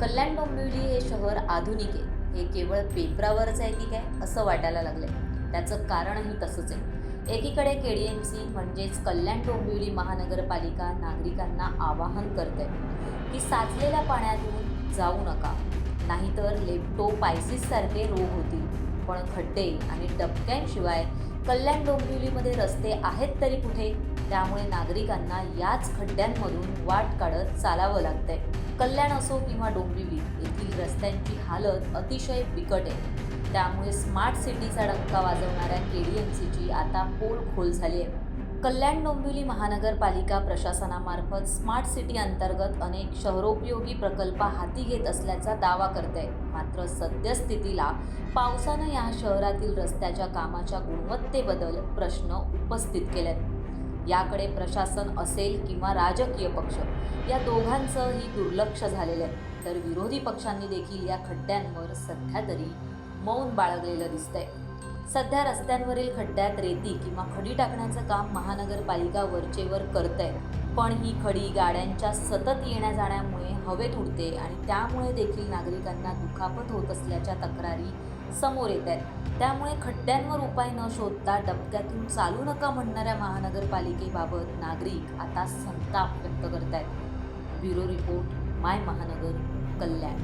कल्याण डोंबिवली हे शहर आधुनिक आहे. हे केवळ पेपरावरच आहे की काय? असं वाटायला लागलंय. त्याचं कारणही तसंच आहे. एकीकडे के डी एम सी म्हणजेच कल्याण डोंबिवली महानगरपालिका नागरिकांना आवाहन करते की साचलेल्या पाण्यातून जाऊ नका. नाहीतर लेप्टोपायसिससारखे रोग होतील. पण खड्डे आणि डबक्यांशिवाय कल्याण डोंबिवलीमध्ये रस्ते आहेत तरी कुठे? त्यामुळे नागरिकांना याच खड्ड्यांमधून वाट काढत चालावं लागतंय. कल्याण असो किंवा डोंबिवली येथील रस्त्यांची हालत अतिशय बिकट आहे. त्यामुळे स्मार्ट सिटीचा डंका वाजवणाऱ्या के डी एम सीची आता पोल खोल झाली आहे. कल्याण डोंबिवली महानगरपालिका प्रशासनामार्फत स्मार्ट सिटी अंतर्गत अनेक शहरोपयोगी प्रकल्प हाती घेत असल्याचा दावा करते मात्र सद्यस्थितीला पावसानं या शहरातील रस्त्याच्या कामाच्या गुणवत्तेबद्दल प्रश्न उपस्थित केलेत. याकडे प्रशासन असेल किंवा राजकीय पक्ष या दोघांचंही दुर्लक्ष झालेलं आहे. तर विरोधी पक्षांनी देखील या खड्ड्यांवर सध्या तरी मौन बाळगलेलं दिसतंय. सध्या रस्त्यांवरील खड्ड्यात रेती किंवा खडी टाकण्याचं काम महानगरपालिका वरचेवर करते पण ही खडी गाड्यांच्या सतत येण्या जाण्यामुळे हवेत उडते आणि त्यामुळे देखील नागरिकांना दुखापत होत असल्याच्या तक्रारी समोर येत आहेत. त्यामुळे खड्ड्यांवर उपाय न शोधता डबक्यातून चालू नका म्हणणाऱ्या महानगरपालिकेबाबत नागरिक आता संताप व्यक्त करत आहेत ब्युरो रिपोर्ट माय महानगर कल्याण.